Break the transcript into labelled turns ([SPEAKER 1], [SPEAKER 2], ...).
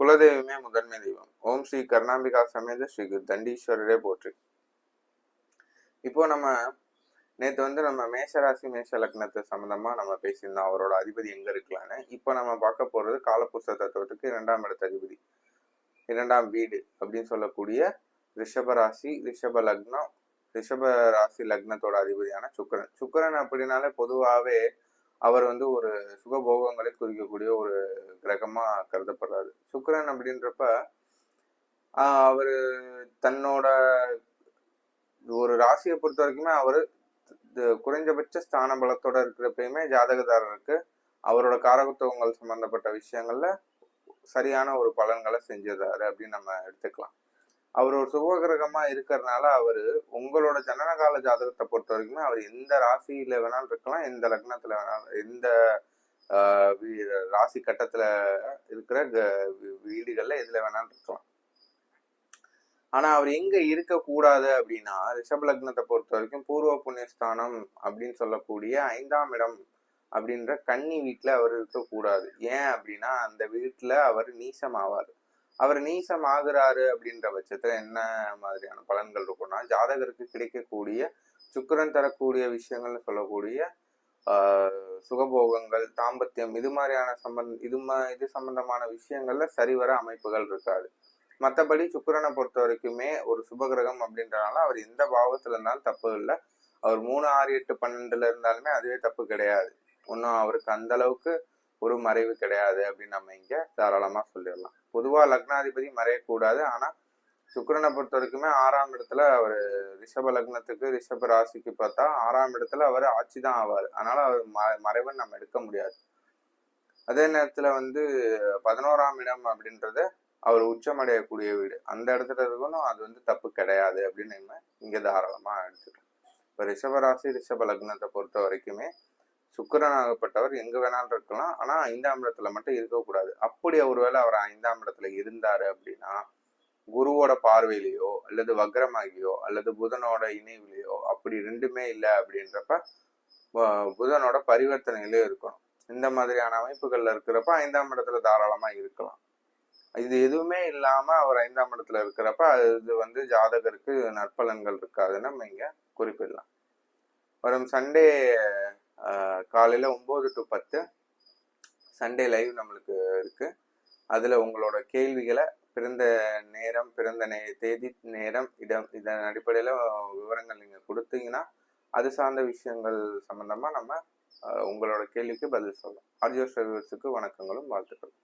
[SPEAKER 1] குலதெய்வமே முதன்மை தெய்வம். ஓம் ஸ்ரீ கர்ணாம்பிகா சமேத ஸ்ரீ தண்டீஸ்வரரே போற்றி. இப்போ நம்ம நேற்று வந்து நம்ம மேஷராசி மேஷ லக்னத்து சம்மந்தமா நம்ம பேசியிருந்தோம். அவரோட அதிபதி எங்க இருக்கலான்னு இப்போ நம்ம பார்க்க போறது காலப்புருஷ தத்துவத்துக்கு இரண்டாம் இடத்த அதிபதி. இரண்டாம் வீடு அப்படின்னு சொல்லக்கூடிய ரிஷபராசி ரிஷப லக்னம் ரிஷப ராசி லக்னத்தோட அதிபதியான சுக்கரன். சுக்கரன் அப்படின்னாலே பொதுவாகவே அவர் வந்து ஒரு சுகபோகங்களை குறிக்கக்கூடிய ஒரு கிரகமாக கருதப்படுறாரு. சுக்கரன் அப்படின்றப்ப அவர் தன்னோட ஒரு ராசியை பொறுத்த வரைக்குமே அவர் குறைஞ்சபட்ச ஸ்தான பலத்தோட இருக்கிறப்பயுமே ஜாதகதாரருக்கு அவரோட காரகத்துவங்கள் சம்பந்தப்பட்ட விஷயங்கள்ல சரியான ஒரு பலன்களை செஞ்சிருந்தாரு அப்படின்னு நம்ம எடுத்துக்கலாம். அவர் ஒரு சுபகிரகமா இருக்கிறதுனால அவரு உங்களோட ஜனனகால ஜாதகத்தை பொறுத்த வரைக்குமே அவர் எந்த ராசியில வேணாலும் இருக்கலாம் எந்த லக்னத்துல வேணாலும் எந்த ராசி கட்டத்துல இருக்கிற வீடுகள்ல எதுல வேணாலும் இருக்கலாம். ஆனா அவர் எங்க இருக்க கூடாது அப்படின்னா ரிஷப லக்னத்தை பொறுத்த வரைக்கும் பூர்வ புண்ணியஸ்தானம் அப்படின்னு சொல்லக்கூடிய ஐந்தாம் இடம் அப்படின்ற கன்னி வீட்டுல அவர் இருக்கக்கூடாது. ஏன் அப்படின்னா அந்த வீட்டுல அவர் நீசம் ஆவார் அவர் நீசம் ஆகுறாரு அப்படின்ற பட்சத்துல என்ன மாதிரியான பலன்கள் இருக்கும்னா ஜாதகருக்கு கிடைக்கக்கூடிய சுக்கரன் தரக்கூடிய விஷயங்கள்னு சொல்லக்கூடிய சுகபோகங்கள் தாம்பத்தியம் இது மாதிரியான சம்பந்த இது மா இது சம்பந்தமான விஷயங்கள்ல சரிவர அமைப்புகள் இருக்காது. மற்றபடி சுக்கரனை பொறுத்த வரைக்குமே ஒரு சுபகிரகம் அப்படின்றனால அவர் எந்த பாவத்துல இருந்தாலும் தப்பு இல்லை. அவர் மூணு ஆறு எட்டு பன்னெண்டுல இருந்தாலுமே அதுவே தப்பு கிடையாது. ஒன்றும் அவருக்கு அந்த அளவுக்கு ஒரு மறைவு கிடையாது அப்படின்னு நம்ம இங்க தாராளமா சொல்லிடலாம். பொதுவாக லக்னாதிபதி மறையக்கூடாது. ஆனால் சுக்கரனை பொறுத்த வரைக்குமே ஆறாம் இடத்துல அவர் ரிஷப லக்னத்துக்கு ரிஷப ராசிக்கு பார்த்தா ஆறாம் இடத்துல அவர் ஆட்சி தான் ஆவார். அதனால அவர் ம மறைவன் நம்ம எடுக்க முடியாது. அதே நேரத்தில் வந்து பதினோராம் இடம் அப்படின்றத அவர் உச்சமடையக்கூடிய வீடு. அந்த இடத்துல இருக்கணும் அது வந்து தப்பு கிடையாது அப்படின்னு நம்ம இங்கே தாராளமாக எடுத்துக்கலாம். இப்போ ரிஷபராசி ரிஷப லக்னத்தை பொறுத்த வரைக்குமே சுக்கரனாகப்பட்டவர் எங்க வேணாலும் இருக்கலாம். ஆனா ஐந்தாம் இடத்துல மட்டும் இருக்கக்கூடாது. அப்படி ஒருவேளை அவர் ஐந்தாம் இடத்துல இருந்தாரு அப்படின்னா குருவோட பார்வையிலையோ அல்லது வக்ரமாகியோ அல்லது புதனோட இணைவிலையோ அப்படி ரெண்டுமே இல்லை அப்படின்றப்ப புதனோட பரிவர்த்தனையிலே இருக்கணும். இந்த மாதிரியான அமைப்புகள்ல இருக்கிறப்ப ஐந்தாம் இடத்துல தாராளமா இருக்கலாம். இது எதுவுமே இல்லாம அவர் ஐந்தாம் இடத்துல இருக்கிறப்ப அது வந்து ஜாதகருக்கு நற்பலன்கள் இருக்காதுன்னு நம்ம இங்க குறிப்பிடலாம். வரும் சண்டே காலையில் ஒம்பது டு பத்து சண்டே லைவ் நம்மளுக்கு இருக்குது அதில் உங்களோட கேள்விகளை பிறந்த நேரம் பிறந்த நே தேதி நேரம் இடம் இதன் அடிப்படையில் விவரங்கள் நீங்கள் கொடுத்தீங்கன்னா அது சார்ந்த விஷயங்கள் சம்மந்தமாக நம்ம உங்களோட கேள்விக்கு பதில் சொல்லலாம். ஆடியோ சர்வீஸுக்கு வணக்கங்களும் வாழ்த்துக்களும்.